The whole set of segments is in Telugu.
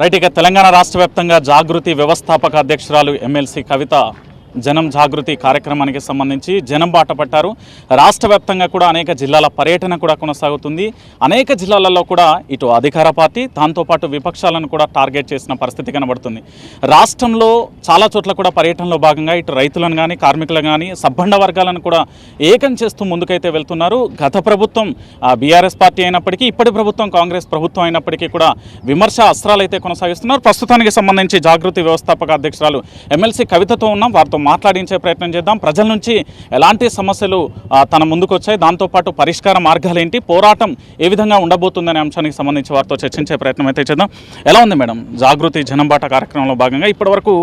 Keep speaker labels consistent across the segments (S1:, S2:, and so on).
S1: రైట్ ఇక తెలంగాణ రాష్ట్ర వ్యాప్తంగా జాగృతి వ్యవస్థాపక అధ్యక్షురాలు ఎమ్మెల్సీ కవిత జనం జాగృతి కార్యక్రమానికి సంబంధించి జనం బాట పట్టారు. రాష్ట్ర వ్యాప్తంగా కూడా అనేక జిల్లాల పర్యటన కూడా కొనసాగుతుంది. అనేక జిల్లాలలో కూడా ఇటు అధికార పార్టీ దాంతోపాటు విపక్షాలను కూడా టార్గెట్ చేసిన పరిస్థితి కనబడుతుంది. రాష్ట్రంలో చాలా చోట్ల కూడా పర్యటనలో భాగంగా ఇటు రైతులను కానీ కార్మికులను కానీ సబ్బండ వర్గాలను కూడా ఏకం చేస్తూ ముందుకైతే వెళ్తున్నారు. గత ప్రభుత్వం బీఆర్ఎస్ పార్టీ అయినప్పటికీ ఇప్పటి ప్రభుత్వం కాంగ్రెస్ ప్రభుత్వం అయినప్పటికీ కూడా విమర్శ అస్త్రాలు అయితే కొనసాగిస్తున్నారు. ప్రస్తుతానికి సంబంధించి జాగృతి వ్యవస్థాపక అధ్యక్షురాలు ఎమ్మెల్సీ కవితతో ఉన్నాం. వారితో మాట్లాడించే ప్రయత్నం చేద్దాం. ప్రజల నుంచి ఎలాంటి సమస్యలు తన ముందుకు వచ్చాయి దాంతోపాటు పరిష్కార మార్గాలు ఏంటి పోరాటం ఏ విధంగా ఉండబోతుందనే అంశానికి సంబంధించి వారితో చర్చించే ప్రయత్నం అయితే చేద్దాం. ఎలా ఉంది మేడం? జాగృతి జనంబాట కార్యక్రమంలో భాగంగా ఇప్పటివరకు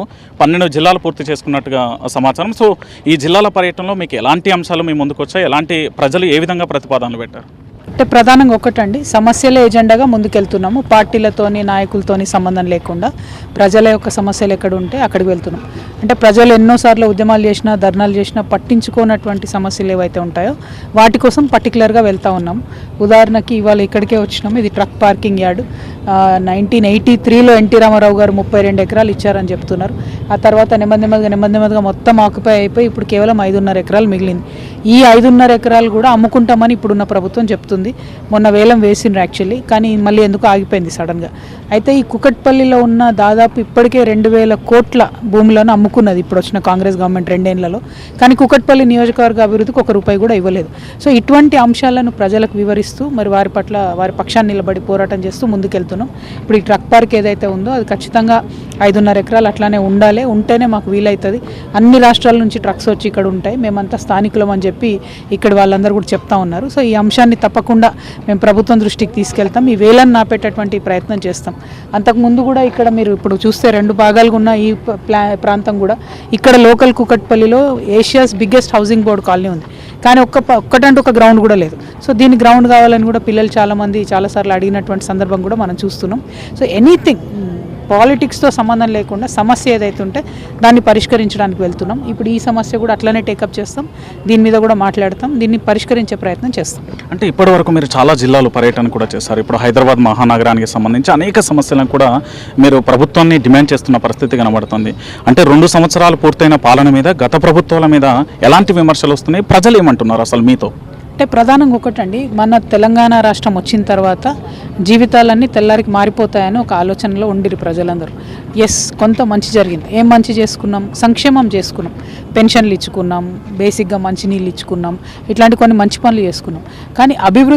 S1: పన్నెండు జిల్లాలు పూర్తి చేసుకున్నట్టుగా సమాచారం. సో ఈ జిల్లాల పర్యటనలో మీకు ఎలాంటి అంశాలు మీ ముందుకు వచ్చాయి ఎలాంటి ప్రజలు ఏ విధంగా ప్రతిపాదనలు పెట్టారు?
S2: అంటే ప్రధానంగా ఒకటండి సమస్యల ఎజెండాగా ముందుకెళ్తున్నాము. పార్టీలతోని నాయకులతోని సంబంధం లేకుండా ప్రజల యొక్క సమస్యలు ఎక్కడ ఉంటే అక్కడికి వెళ్తున్నాం. అంటే ప్రజలు ఎన్నోసార్లు ఉద్యమాలు చేసినా ధర్నాలు చేసినా పట్టించుకోనటువంటి సమస్యలు ఏవైతే ఉంటాయో వాటి కోసం పర్టికులర్గా వెళ్తా ఉన్నాం. ఉదాహరణకి ఇవాళ ఇక్కడికే వచ్చినాం ఇది truck parking yard. Nineteen eighty త్రీలో ఎన్టీ రామారావు గారు ముప్పై రెండు ఎకరాలు ఇచ్చారని చెప్తున్నారు. ఆ తర్వాత నెమ్మది నెమ్మదిగా నెమ్మది నెమ్మదిగా మొత్తం ఆక్యుపై అయిపోయి ఇప్పుడు కేవలం ఐదున్నర ఎకరాలు మిగిలింది. ఈ ఐదున్నర ఎకరాలు కూడా అమ్ముకుంటామని ఇప్పుడున్న ప్రభుత్వం చెప్తుంది. మొన్న వేలం వేసిండ్రు యాక్చువల్లీ కానీ మళ్ళీ ఎందుకు ఆగిపోయింది సడన్గా అయితే ఈ కుకట్పల్లిలో ఉన్న దాదాపు ఇప్పటికే రెండు వేల కోట్ల భూములను అమ్ముకున్నది ఇప్పుడు వచ్చిన కాంగ్రెస్ గవర్నమెంట్ రెండేళ్ళలో. కానీ కుకట్పల్లి నియోజకవర్గ అభివృద్ధికి ఒక రూపాయి కూడా ఇవ్వలేదు. సో ఇటువంటి అంశాలను ప్రజలకు వివరిస్తూ మరి వారి పట్ల వారి పక్షాన్ని నిలబడి పోరాటం చేస్తూ ముందుకెళ్తున్నాం. ఇప్పుడు ఈ ట్రక్ పార్క్ ఏదైతే ఉందో అది ఖచ్చితంగా ఐదున్నర ఎకరాలు అట్లానే ఉండాలి. ఉంటేనే మాకు వీలవుతుంది అన్ని రాష్ట్రాల నుంచి ట్రక్స్ వచ్చి ఇక్కడ ఉంటాయి. మేమంతా స్థానికులం అని చెప్పి ఇక్కడ వాళ్ళందరూ కూడా చెప్తా ఉన్నారు. సో ఈ అంశాన్ని తప్పకుండా మేము ప్రభుత్వం దృష్టికి తీసుకెళ్తాం. ఈ వేలను నాపేటటువంటి ప్రయత్నం చేస్తాం. అంతకుముందు కూడా ఇక్కడ మీరు ఇప్పుడు చూస్తే రెండు భాగాలుగా ఉన్న ఈ ప్లా ప్రాంతం కూడా ఇక్కడ local కుకట్పల్లిలో Asia's biggest housing board colony ఉంది. కానీ ఒక్క ప- ఒక్కటంటే ఒక గ్రౌండ్ కూడా లేదు. సో దీని గ్రౌండ్ కావాలని కూడా పిల్లలు చాలామంది చాలాసార్లు అడిగినటువంటి సందర్భం కూడా మనం చూస్తున్నాం. సో ఎనీథింగ్ పాలిటిక్స్తో సంబంధం లేకుండా సమస్య ఏదైతే ఉంటే దాన్ని పరిష్కరించడానికి వెళ్తున్నాం. ఇప్పుడు ఈ సమస్య కూడా అట్లనే టేకప్ చేస్తాం. దీని మీద కూడా మాట్లాడతాం. దీన్ని పరిష్కరించే ప్రయత్నం చేస్తాం.
S1: అంటే ఇప్పటివరకు మీరు చాలా జిల్లాలు పర్యటన కూడా చేశారు. ఇప్పుడు హైదరాబాద్ మహానగరానికి సంబంధించి అనేక సమస్యలను కూడా మీరు ప్రభుత్వాన్ని డిమాండ్ చేస్తున్న పరిస్థితి కనబడుతుంది. అంటే రెండు సంవత్సరాలు పూర్తయిన పాలన మీద గత ప్రభుత్వాల మీద ఎలాంటి విమర్శలు వస్తున్నాయి? ప్రజలు ఏమంటున్నారు అసలు మీతో?
S2: అంటే ప్రధానంగా ఒకటండి మన తెలంగాణ రాష్ట్రం వచ్చిన తర్వాత జీవితాలన్నీ తెల్లారికి మారిపోతాయని ఒక ఆలోచనలో ఉండిరు ప్రజలందరూ. ఎస్ కొంత మంచి జరిగింది. ఏం మంచి చేసుకున్నాం? సంక్షేమం చేసుకున్నాం. పెన్షన్లు ఇచ్చుకున్నాం. బేసిక్గా మంచినీళ్ళు ఇచ్చుకున్నాం. ఇట్లాంటి కొన్ని మంచి పనులు చేసుకున్నాం. కానీ అభివృద్ధి